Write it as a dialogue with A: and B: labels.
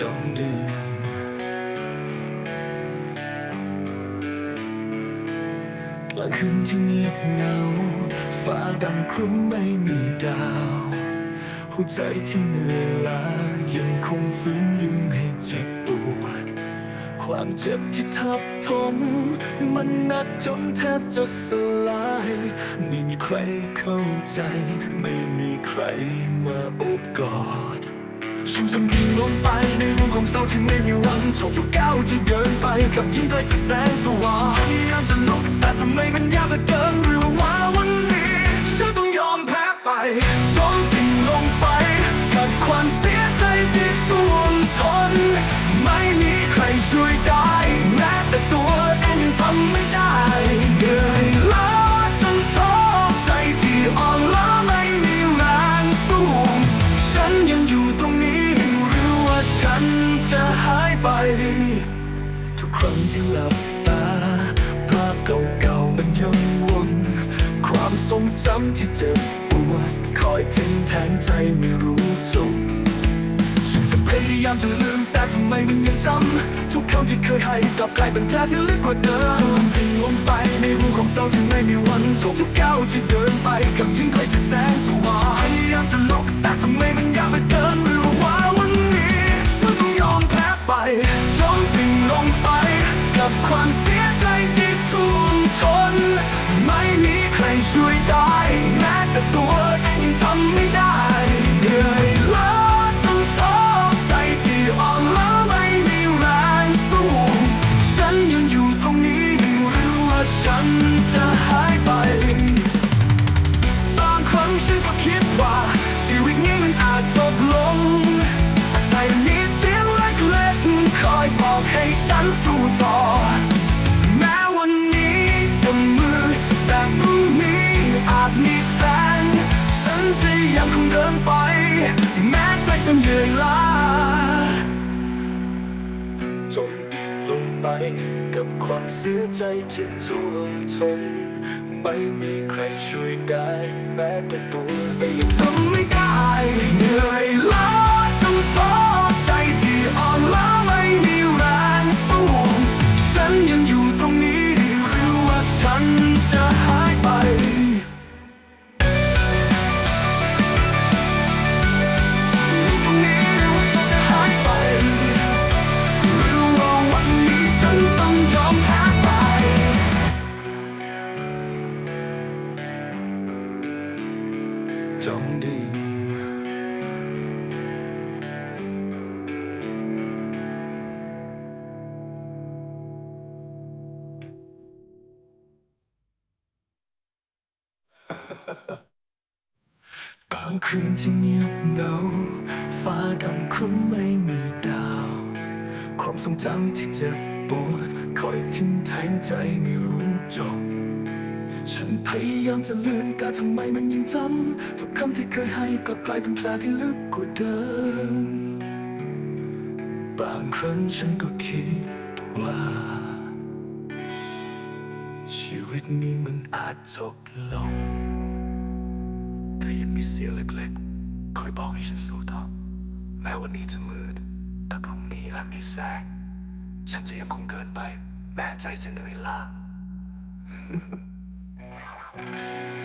A: จงดีกลางคืนที่เงียบเหงาฟ้าดำครึ้มไม่มีดาว หัวใจที่เหนื่อยล้ายังคงฝืนยิ้มให้เจ็บปวดความเจ็บที่ทับถมมันหนักจนแทบจะสลายไม่มีใครเข้าใจ ไม่มีใครมาอบกอด ฉันจะดิ่งลงไปในรูของเศร้าที่ไม่มีวันจบทุกก้าวที่เดินไปกับยิ่งใกล้จากแสงสว่างพยายามจะลุกแต่ทำไมมันยากเหลือเกินหรือว่าวันนี้ฉันต้องยอมแพ้ไปจมดิ่งลงไปกับความเสียใจที่ท่วมทนไม่มีใครช่วยได้ แม้แต่ตัวเองยังทำไม่ได้ังที่หลับตาภาพเก่าๆมันยังวนความทรงจำที่เจ็บปวดคอยทิ้งแทงใจไม่รู้จบฉันจะพยายามจะลืมแต่ทำไมมันยังจำทุกคำที่เคยให้กลับกลายเป็นแผลที่ลึกกว่าเดิมจนดิ่งลงไปในรูของเศร้าที่ไม่มีวันจบทุกก้าวที่เดินไปกับยิ่งไกลจากแสงสว่าง อาจจบลง แต่มีเสียงเล็กๆคอยบอกให้ฉันสู้ต่อ แม้วันนี้จะมืดแต่พรุ่งนี้อาจมีแสง ฉันจะยังคงเดินไป แม้ใจจะเหนื่อยล้าจมลงไปกับความเสียใจที่ท่วมทนไม่มีใครช่วยได้แม้แต่ตัวเอง จงดีกลางคืนที่เงียบเหงาฟ้าดำครึ้มไม่มีดาว ความทรงจำที่เจ็บปวดคอยทิ้งแทงใจไม่รู้จบ ฉันพยายามจะลืมแต่ทำไมมันยังจำทุกคำที่เคยให้กลับกลายเป็นแผลที่ลึกกว่าเดิม บางครั้งฉันก็คิดว่า ชีวิตนี้มันอาจจบลง แต่ยังมีเสียงเล็กๆ คอยบอกให้ฉันสู้ต่อแม้วันนี้จะมืด แต่พรุ่งนี้อาจมีแสง ฉันจะยังคงเดินไป แม้ใจจะเหนื่อยล้า you